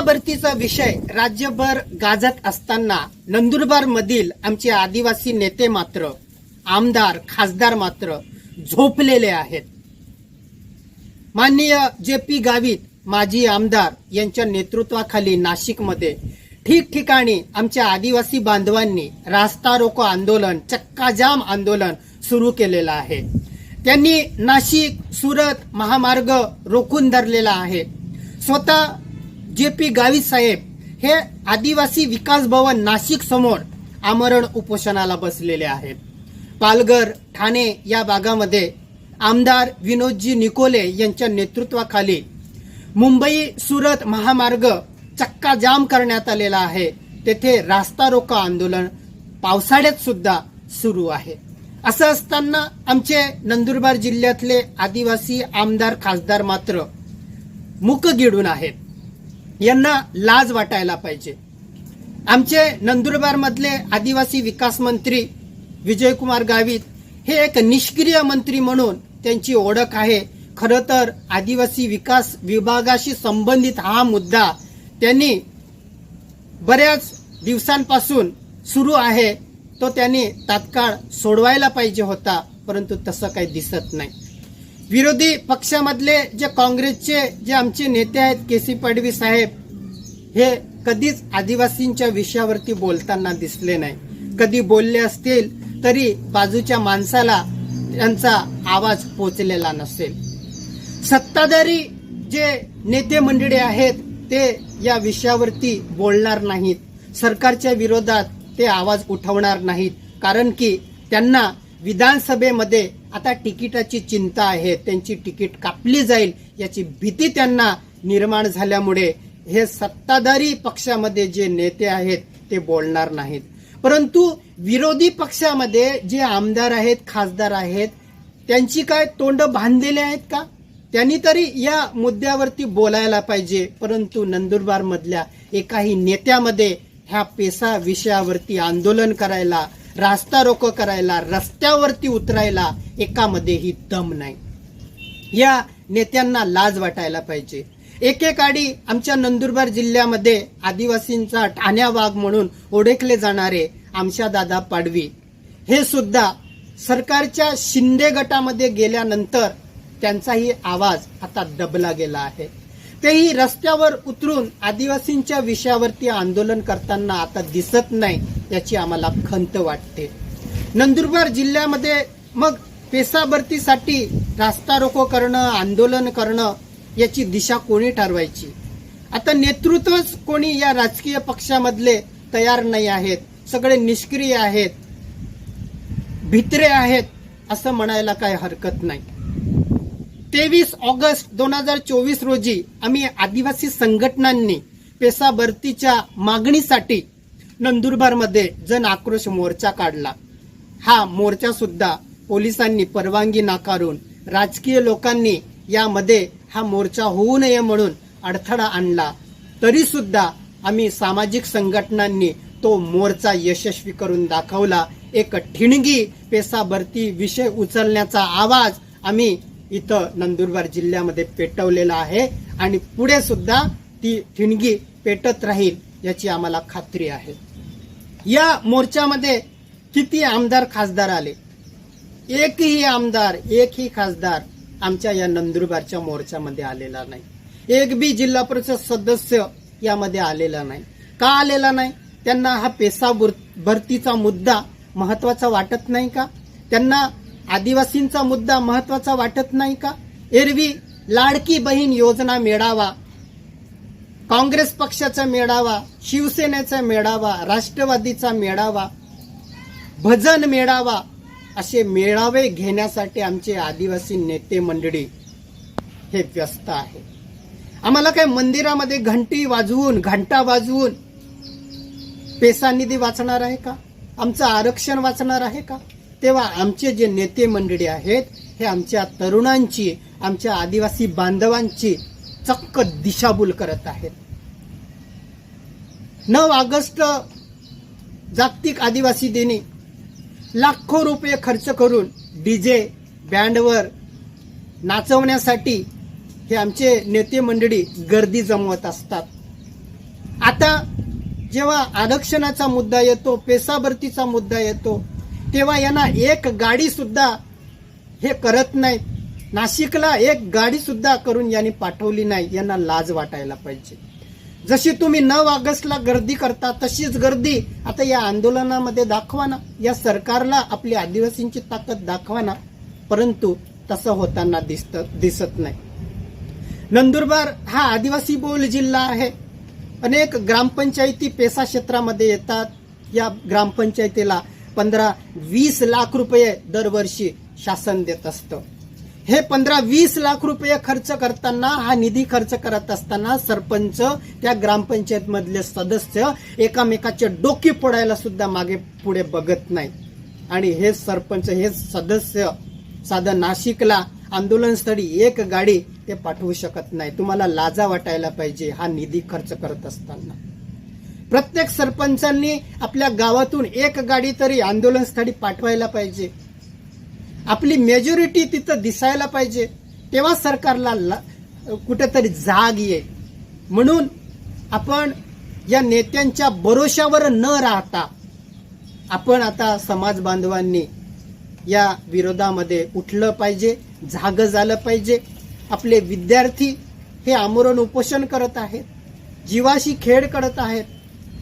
PESA विषय राज्यभर गाजत असताना नंदुरबार मधील आमचे आदिवासी नेते मात्र आमदार खासदार मात्र झोपलेले आहेत. माननीय जे पी गावित माजी आमदार यांच्या नेतृत्वाखाली नाशिकमध्ये ठिकठिकाणी आमच्या आदिवासी बांधवांनी रास्ता रोको आंदोलन चक्काजाम आंदोलन सुरू केलेलं आहे. त्यांनी नाशिक सुरत महामार्ग रोखून धरलेला आहे. स्वतः जे पी गावित साहेब हे आदिवासी विकास भवन नाशिक समोर आमरण उपोषणाला बसलेले आहेत. पालघर ठाणे या भागामध्ये आमदार विनोदजी निकोले यांच्या नेतृत्वाखाली मुंबई सुरत महामार्ग चक्का जाम करण्यात आलेला आहे. तेथे रास्ता रोको आंदोलन पावसाळ्यात सुद्धा सुरू आहे. असं असताना आमचे नंदुरबार जिल्ह्यातले आदिवासी आमदार खासदार मात्र मुक गिडून आहेत. यांना लाज वाटायला पाहिजे. आमचे नंदुरबार मधले आदिवासी विकास मंत्री विजयकुमार गावित हे एक निष्क्रिय मंत्री म्हणून त्यांची ओळख आहे. खरं तर आदिवासी विकास विभागाशी संबंधित हा मुद्दा त्यांनी बऱ्याच दिवसांपासून सुरू आहे. तो त्यांनी तात्काळ सोडवायला पाहिजे होता परंतु तसं काही दिसत नाही. विरोधी पक्षामधले जे काँग्रेसचे जे आमचे नेते आहेत के सी पाडवी साहेब हे कधीच आदिवासींच्या विषयावरती बोलताना दिसले नाही. कधी बोलले असतील तरी बाजूच्या माणसाला त्यांचा आवाज पोचलेला नसेल. सत्ताधारी जे नेते मंडळी आहेत ते या विषयावरती बोलणार नाहीत. सरकारच्या विरोधात ते आवाज उठवणार नाहीत. कारण की त्यांना विधानसभेमध्ये आता तिकिटाची चिंता आहे त्यांची तिकीट कापली जाईल याची भीती त्यांना निर्माण झाल्यामुळे हे सत्ताधारी पक्षामध्ये जे नेते आहेत ते बोलणार नाहीत. परंतु विरोधी पक्षामध्ये जे आमदार आहेत खासदार आहेत त्यांची काय तोंड बांधलेली आहेत का? त्यांनी तरी या मुद्द्यावरती बोलायला पाहिजे. परंतु नंदुरबार मधल्या एकाही नेत्यामध्ये ह्या पेसा विषयावरती आंदोलन करायला रास्ता रोको करायला रस्त्यावरती उतरायला एकामध्येही दम नाही. या नेत्यांना लाज वाटायला पाहिजे. एकेकाळी आमच्या नंदुरबार जिल्ह्यामध्ये आदिवासींचा ठाण्या वाघ म्हणून ओळखले जाणारे आमच्या दादा पाडवी. हे सुद्धा सरकारच्या शिंदे गटामध्ये गेल्यानंतर त्यांचाही आवाज आता दबला गेला आहे. तेही रस्त्यावर उतरून आदिवासींच्या विषयावरती आंदोलन करताना आता दिसत नाही. याची आम्हाला खंत वाटते. नंदुरबार जिल्ह्यामध्ये मग पेसाभरतीसाठी रास्ता रोको करणं आंदोलन करणं याची दिशा कोणी ठरवायची? आता नेतृत्वच कोणी या राजकीय पक्षामधले तयार नाही आहेत सगळे निष्क्रिय आहेत भित्रे आहेत असं म्हणायला काय हरकत नाही. तेवीस ऑगस्ट दोन हजार चोवीस रोजी आम्ही आदिवासी संघटनांनी पेसा भरतीच्या मागणीसाठी नंदुरबारमध्ये जन आक्रोश मोर्चा काढला. हा मोर्चा सुद्धा पोलिसांनी परवानगी नाकारून राजकीय लोकांनी यामध्ये हा मोर्चा होऊ नये म्हणून अडथळा आणला. तरी सुद्धा आम्ही सामाजिक संघटनांनी तो मोर्चा यशस्वी करून दाखवला. एक ठिणगी पेसा भरती विषय उचलण्याचा आवाज आम्ही इथं नंदुरबार जिल्ह्यामध्ये पेटवलेला आहे आणि पुढे सुद्धा ती ठिणगी पेटत राहील. याची आम्हाला खात्री आहे. या मोर्चामध्ये किती आमदार खासदार आले? एकही आमदार एकही खासदार आमच्या या नंदुरबारच्या मोर्चामध्ये आलेला नाही. एक बी जिल्हा परिषद सदस्य यामध्ये आलेला नाही. का आलेला नाही? त्यांना हा पेसा भरतीचा मुद्दा महत्त्वाचा वाटत नाही का? त्यांना आदिवासींचा मुद्दा महत्त्वाचा वाटत नाही का? एरवी लाडकी बहीण योजना मेळावा काँग्रेस पक्षाचा मेळावा शिवसेनेचा मेळावा राष्ट्रवादीचा मेळावा भजन मेळावा असे मेळावे घेण्यासाठी आमचे आदिवासी नेते मंडळी हे व्यस्त आहे आम्हाला काय मंदिरामध्ये घंटी वाजवून घंटा वाजवून पेसा निधी वाचणार आहे का? आमचं आरक्षण वाचणार आहे का? तेव्हा आमचे जे नेते मंडळी आहेत हे आमच्या तरुणांची आमच्या आदिवासी बांधवांची चक्क दिशाभूल करत आहेत. नऊ ऑगस्ट जागतिक आदिवासी दिनी. लाखो रुपये खर्च करून डीजे बँडवर नाचवण्यासाठी हे आमचे नेते मंडळी गर्दी जमवत असतात. आता जेव्हा आरक्षणाचा मुद्दा येतो पेसाभरतीचा मुद्दा येतो तेव्हा यांना एक गाडी सुद्धा हे करत नाहीत. नाशिकला एक गाडी सुद्धा करून यांनी पाठवली नाही यांना लाज वाटायला पाहिजे. जशी तुम्ही नऊ ऑगस्टला गर्दी करता तशीच गर्दी आता या आंदोलनामध्ये दाखवा ना. या सरकारला आपली आदिवासींची ताकद दाखवा ना. परंतु तसं होताना दिसत दिसत नाही. नंदुरबार हा आदिवासी बहुल जिल्हा आहे. अनेक ग्रामपंचायती पेसा क्षेत्रामध्ये येतात. या ग्रामपंचायतीला पंधरा वीस लाख रुपये दरवर्षी शासन देत असतं. हे पंधरा वीस लाख रुपये खर्च करताना हा निधी खर्च करत असताना सरपंच त्या ग्रामपंचायत मधले सदस्य एकामेकाचे डोके फोडायला सुद्धा मागे पुढे बघत नाही आणि हे सरपंच हे सदस्य साधं नाशिकला आंदोलनस्थळी एक गाडी ते पाठवू शकत नाही. तुम्हाला लाजा वाटायला पाहिजे हा निधी खर्च करत असताना. प्रत्येक सरपंचांनी आपल्या गावातून एक गाडी तरी आंदोलनस्थळी पाठवायला पाहिजे. आपली मेजॉरिटी तिथं दिसायला पाहिजे. तेव्हा सरकारला ला- कुठेतरी जाग येईल. म्हणून आपण या नेत्यांच्या भरोशावर न राहता आपण आता समाज बांधवांनी या विरोधामध्ये उठलं पाहिजे जाग झालं पाहिजे. आपले विद्यार्थी हे आमरण उपोषण करत आहेत जीवाशी खेळ करत आहेत.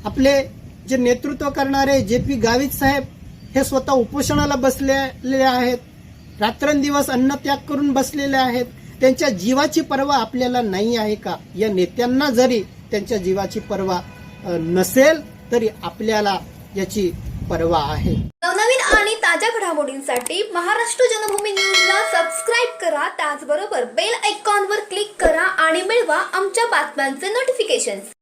आपले जे नेतृत्व करणारे जे पी गावित साहेब हे स्वतः उपोषणाला बसलेले आहेत. रात्रंदिवस अन्नत्याग करून बसलेले आहेत. त्यांच्या जीवाची पर्वा आपल्याला नाही आहे का? या नेत्यांना जरी त्यांच्या जीवाची पर्वा नसेल तरी आपल्याला याची पर्वा आहे. नवनवीन आणि ताज्या घडामोडींसाठी महाराष्ट्र जनभूमी न्यूजला सबस्क्राईब करा. त्याचबरोबर बेल आयकॉनवर क्लिक करा आणि मिळवा आमच्या बातम्यांचे नोटिफिकेशन्स